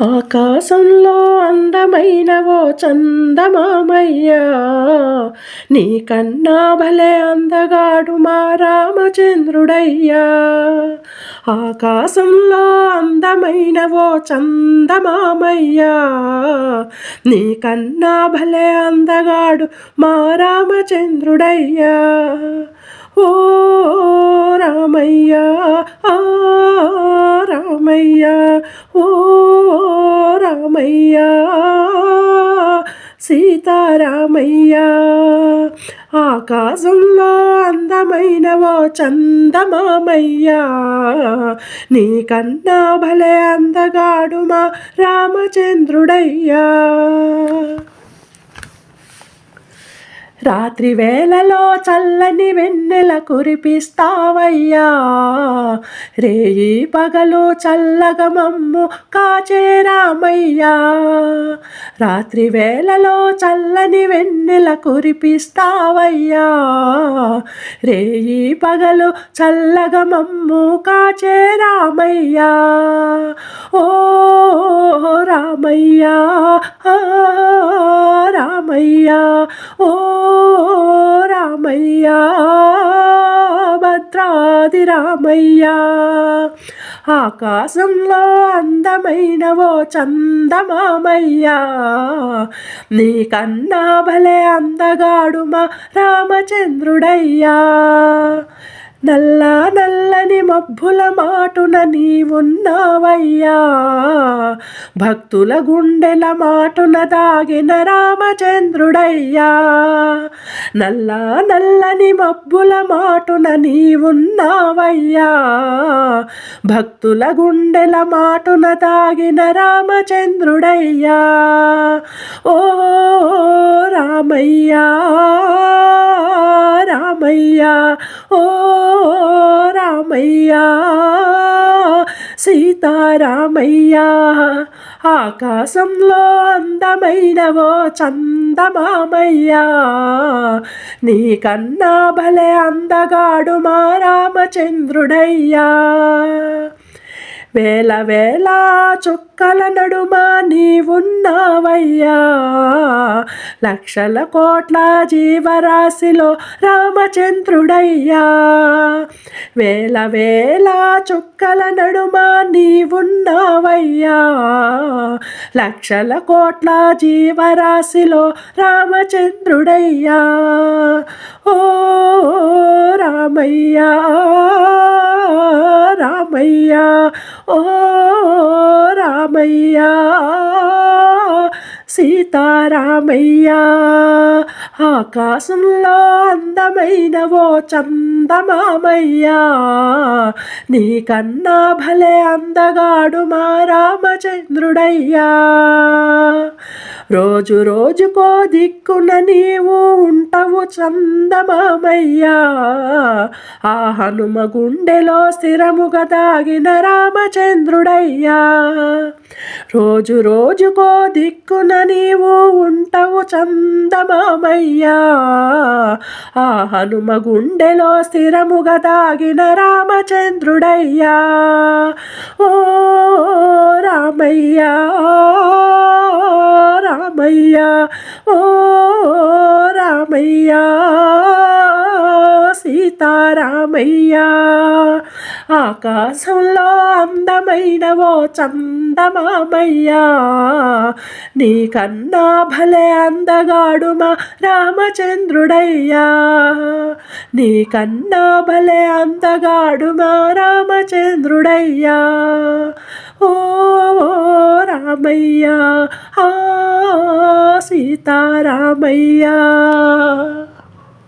ఆకాశంలో అందమైన ఓ చందమామయ్యా. నీకన్నా భలే అందగాడు మా రామచంద్రుడయ్యా. ఆకాశంలో అందమైన ఓ చందమామయ్యా. నీకన్నా భలే అందగాడు మా రామచంద్రుడయ్యా. రామయ్యా సీతారామయ్యా. ఆకాశంలో అందమైన ఓ చందమామయ్యా. నీకన్నా భలే అందగాడు మా రామచంద్రుడయ్యా. రాత్రి వేళలో చల్లని వెన్నెల కురిపిస్తావయ్యా. రేయి పగలు చల్లగమమ్ము కాచేరామయ్యా రాత్రి వేళలో చల్లని వెన్నెల కురిపిస్తావయ్యా. రేయి పగలు చల్లగమమ్ము కాచేరామయ్యా ఓ రామయ్యా రామయ్యా ఓ రామయ్యా భద్రాది రామయ్యా. ఆకాశంలో అందమైన ఓ చందమామయ్యా. నీకన్నా భలే అందగాడు మా రామచంద్రుడయ్యా. నల్ల నల్లని మబ్బుల మాటున నీవున్నావయ్యా. భక్తుల గుండెల మాటున దాగిన రామచంద్రుడయ్యా. నల్ల నల్లని మబ్బుల మాటున నీవున్నావయ్యా. భక్తుల గుండెల మాటున దాగిన రామచంద్రుడయ్యా. ఓ రామయ్యా. రామయ్యా ఓ రామయ్యా సీతారామయ్యా ఆకాశంలో అందమైనవో చందమామయ్యా నీకన్నా భలే అందగాడు మా రామచంద్రుడయ్యా. వేల వేల చుక్కల నడుమ నీవున్నావయ్యా. లక్షల కోట్ల జీవరాశిలో రామచంద్రుడయ్యా. వేల వేల చుక్కల నడుమ నీవున్నావయ్యా. లక్షల కోట్ల జీవరాశిలో రామచంద్రుడయ్యా. ఓ రామయ్యా. రామయ్యా ఓ రామయ్యా సీతారామయ్యా ఆకాశంలో అందమైన ఓ చందమామయ్యా నీకన్నా భలే అందగాడు మా రామచంద్రుడయ్యా. రోజు రోజుకో దిక్కున నీవు ఉంటావు చందమామయ్యా. ఆ హనుమ గుండెలో స్థిరముగా దాగిన రామచంద్రుడయ్యా. రోజు రోజుకో దిక్కున నీవు ఉంటావు చందమామయ్యా. ఆ హనుమ గుండెలో స్థిరముగా దాగిన రామచంద్రుడయ్యా. ఓ రామయ్యా రామయ్యా ఓ రామయ్యా సీతారామయ్యా. ఆకాశంలో అందమైన ఓ చందమామయ్యా నీకన్నా భలే అందగాడు మా రామచంద్రుడయ్యా. నీకన్నా భలే అందగాడు మా రామచంద్రుడయ్యా. ఓ రామయ్యా ఆ సీతారామయ్యా.